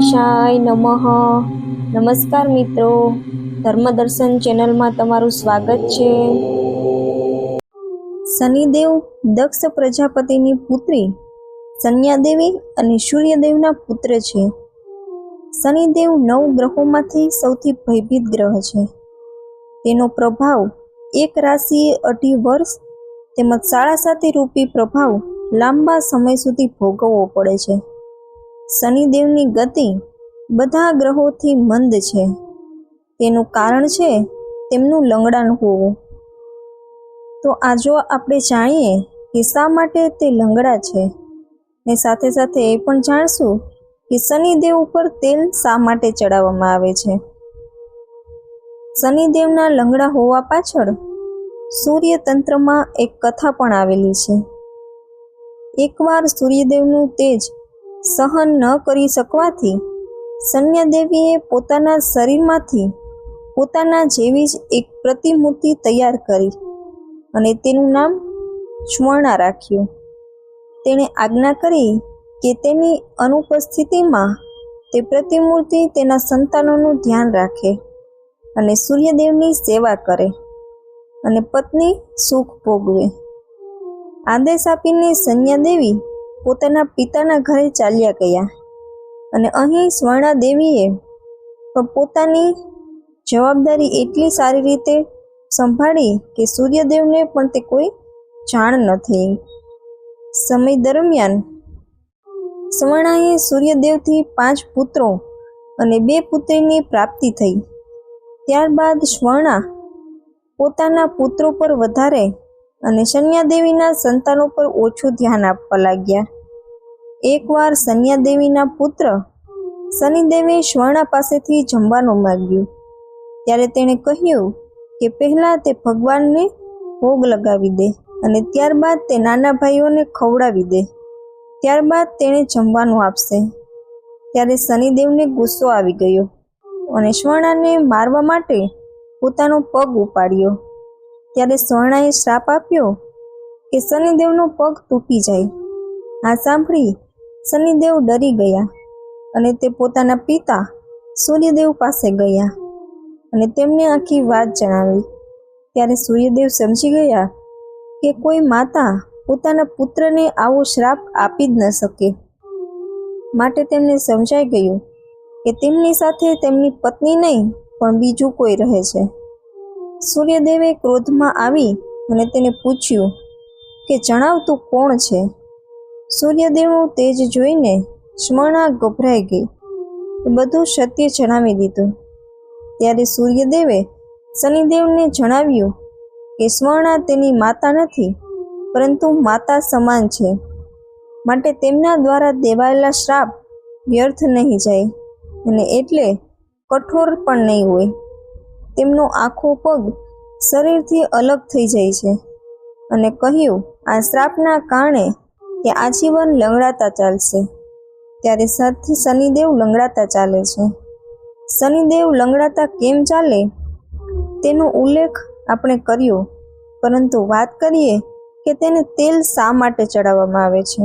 ગણેશાય નમઃ. નમસ્કાર મિત્રો. ધર્મદર્શન ચેનલમાં તમારું સ્વાગત છે. શનિદેવ દક્ષ પ્રજાપતિની પુત્રી, સંન્યાદેવી અને સૂર્યદેવના પુત્ર છે. શનિદેવ નવ ગ્રહોમાંથી સૌથી ભયભીત ગ્રહ છે. તેનો પ્રભાવ એક રાશિએ અઢી વર્ષ તેમજ સાડા સાતી રૂપી પ્રભાવ લાંબા સમય સુધી ભોગવવો પડે છે. શનિદેવની ગતિ બધા ગ્રહોથી મંદ છે. તેનું કારણ છે તેમનું લંગડાન હોવું. તો આ જો આપણે જાણીએ કે શા માટે તે લંગડા છે, ને સાથે સાથે એ પણ જાણશું કે શનિદેવ ઉપર તેલ શા માટે ચડાવવામાં આવે છે. શનિદેવના લંગડા હોવા પાછળ સૂર્યતંત્રમાં એક કથા પણ આવેલી છે. એકવાર સૂર્યદેવનું તેજ સહન ન કરી શકવાથી સન્યાદેવીએ પોતાના શરીરમાંથી પોતાના જેવી જ એક પ્રતિમૂર્તિ તૈયાર કરી અને તેનું નામ સ્વર્ણા રાખ્યું. તેણે આજ્ઞા કરી કે તેની અનુપસ્થિતિમાં તે પ્રતિમૂર્તિ તેના સંતાનોનું ધ્યાન રાખે અને સૂર્યદેવની સેવા કરે અને પત્ની સુખ ભોગવે. આદેશ આપીને સંન્યાદેવી પોતાના પિતાના ઘરે ચાલ્યા ગયા. અને અહીં સ્વર્ણા દેવીએ પોતાની જવાબદારી એટલી સારી રીતે સંભાળી કે સૂર્યદેવને પણ તે કોઈ જાણ ન થઈ. સમય દરમિયાન સ્વર્ણાએ સૂર્યદેવથી પાંચ પુત્રો અને બે પુત્રીની પ્રાપ્તિ થઈ. ત્યારબાદ સ્વર્ણા પોતાના પુત્રો પર વધારે અને સન્યાદેવીના સંતાનો પર ઓછું ધ્યાન આપવા લાગ્યા. એકવાર સન્યાદેવીના પુત્ર શનિદેવે સ્વર્ણા પાસેથી જમવાનું માગ્યું. ત્યારે તેણે કહ્યું કે પહેલાં તે ભગવાનને ભોગ લગાવી દે અને ત્યારબાદ તે નાના ભાઈઓને ખવડાવી દે. ત્યારબાદ તેણે જમવાનું આપશે. ત્યારે શનિદેવને ગુસ્સો આવી ગયો અને સ્વર્ણાને મારવા માટે પોતાનો પગ ઉપાડ્યો. ત્યારે સ્વર્ણાએ શ્રાપ આપ્યો કે શનિદેવનો પગ તૂટી જાય. આ સાંભળી શનિદેવ ડરી ગયા અને તે પોતાના પિતા સૂર્યદેવ પાસે ગયા અને તેમને આખી વાત જણાવી. ત્યારે સૂર્યદેવ સમજી ગયા કે કોઈ માતા પોતાના પુત્રને આવો શ્રાપ આપી જ ન શકે. માટે તેમને સમજાઈ ગયું કે તેમની સાથે તેમની પત્ની નહીં, પણ બીજું કોઈ રહે છે. સૂર્યદેવે ક્રોધમાં આવી અને તેને પૂછ્યું કે જણાવ તું કોણ છે? સૂર્યદેવનું તેજ જોઈને સ્મરણા ગભરાઈ ગઈ. બધું સત્ય જણાવી દીધું. ત્યારે સૂર્યદેવે શનિદેવને જણાવ્યું કે સ્મરણા તેની માતા નથી, પરંતુ માતા સમાન છે. માટે તેમના દ્વારા દેવાયેલા શ્રાપ વ્યર્થ નહીં જાય અને એટલે કઠોર પણ નહીં હોય. તેમનો આખો પગ શરીરથી અલગ થઈ જાય છે અને કહ્યું, આ શ્રાપના કારણે તે આજીવન લંગડાતા ચાલશે. ત્યારે સાથી શનિદેવ લંગડાતા ચાલે છે. શનિદેવ લંગડાતા કેમ ચાલે? તેનો ઉલ્લેખ આપણે કર્યો, પરંતુ વાત કરીએ કે તેને તેલ શા માટે ચડાવવામાં આવે છે?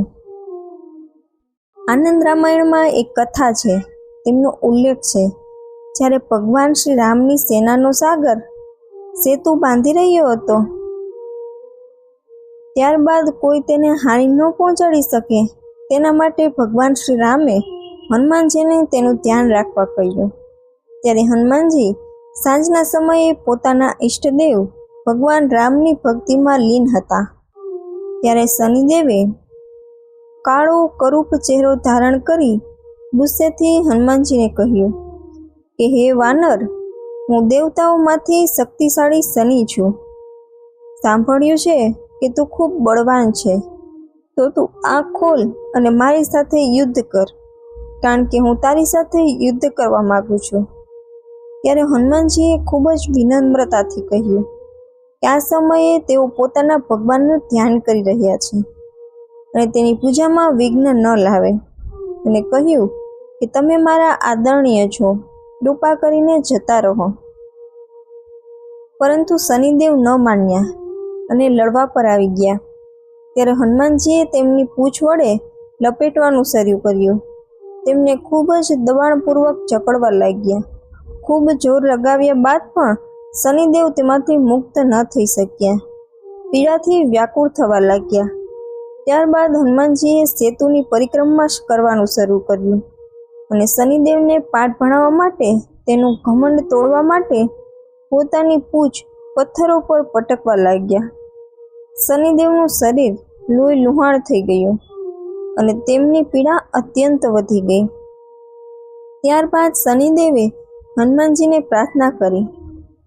આનંદ રામાયણમાં એક કથા છે, તેમનો ઉલ્લેખ છે. જ્યારે ભગવાન શ્રી રામની સેનાનો સાગર સેતુ બાંધી રહ્યો હતો, ત્યારબાદ કોઈ તેને હાનિ ન પહોંચાડી શકે. તેના માટે ભગવાન શ્રી રામે હનુમાનજીને તેનું ધ્યાન રાખવા કહ્યું. ત્યારે હનુમાનજી સાંજના સમયે પોતાના ઈષ્ટદેવ ભગવાન રામની ભક્તિમાં લીન હતા. ત્યારે શનિદેવે કાળો કરૂપ ચહેરો ધારણ કરી ગુસ્સેથી હનુમાનજીને કહ્યું કે હે વાનર, હું દેવતાઓમાંથી શક્તિશાળી શનિ છું. સાંભળ્યું છે કે તું ખૂબ બળવાન છે. તો તું આંખ ખોલ અને મારી સાથે યુદ્ધ કર, કારણ કે હું તારી સાથે યુદ્ધ કરવા માગું છું. ત્યારે હનુમાનજીએ ખૂબ જ વિનમ્રતાથી કહ્યું, કે આ સમયે તેઓ પોતાના ભગવાનનું ધ્યાન કરી રહ્યા છે અને તેની પૂજામાં વિઘ્ન ન લાવે. અને કહ્યું કે, તમે મારા આદરણીય છો. કૃપા કરીને જતા રહો. પરંતુ શનિદેવ ન માન્યા અને લડવા પર આવી ગયા. ત્યારે હનુમાનજીએ તેમની પૂંછ વડે લપેટવાનું શરૂ કર્યું. તેમને ખૂબ જ દબાણપૂર્વક જકડવા લાગ્યા. ખૂબ જોર લગાવ્યા બાદ પણ શનિદેવ તેમાંથી મુક્ત ન થઈ શક્યા. પીડાથી વ્યાકુળ થવા લાગ્યા. ત્યારબાદ હનુમાનજીએ સેતુની પરિક્રમા કરવાનું શરૂ કર્યું. અને શનિદેવને પાઠ ભણાવવા માટે, તેનું ઘમંડ તોડવા માટે પોતાની પૂંછ પથ્થરો પર પટકવા લાગ્યા. શનિદેવનું શરીર લોહી લુહાણ થઈ ગયું અને તેમની પીડા અત્યંત વધી ગઈ. ત્યારબાદ શનિદેવે હનુમાનજીને પ્રાર્થના કરી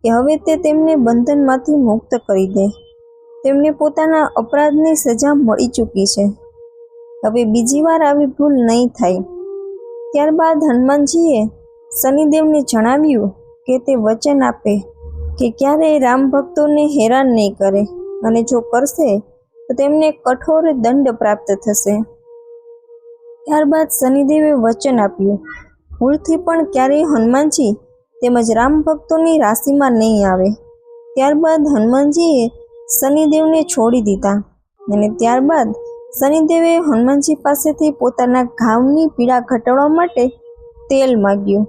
કે હવે તે તેમને બંધનમાંથી મુક્ત કરી દે. તેમને પોતાના અપરાધની સજા મળી ચૂકી છે. હવે બીજી વાર આવી ભૂલ નહીં થાય. ત્યારબાદ હનુમાનજીએ શનિદેવને જણાવ્યું કે તે વચન આપે કે ક્યારેય રામ ભક્તોને હેરાન નહીં કરે અને જો કરશે, તો તેમને કઠોર દંડ પ્રાપ્ત થશે. ત્યારબાદ શનિદેવે વચન આપ્યું. ભૂલથી પણ ક્યારેય હનુમાનજી તેમજ રામ ભક્તોની રાશિમાં નહીં આવે. ત્યારબાદ હનુમાનજીએ શનિદેવને છોડી દીધા અને ત્યારબાદ શનિદેવે હનુમાનજી પાસેથી પોતાના ઘાવની પીડા ઘટાડવા માટે તેલ માગ્યું.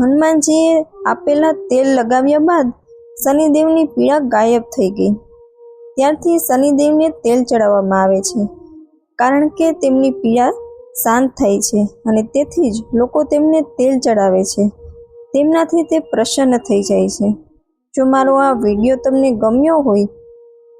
હનુમાનજીએ આપેલા તેલ લગાવ્યા બાદ શનિદેવની પીડા ગાયબ થઈ ગઈ. ત્યારથી શનિદેવને તેલ ચડાવવામાં આવે છે, કારણ કે તેમની પીડા શાંત થાય છે અને તેથી જ લોકો તેમને તેલ ચડાવે છે. તેમનાથી તે પ્રસન્ન થઈ જાય છે. જો મારો આ વીડિયો તમને ગમ્યો હોય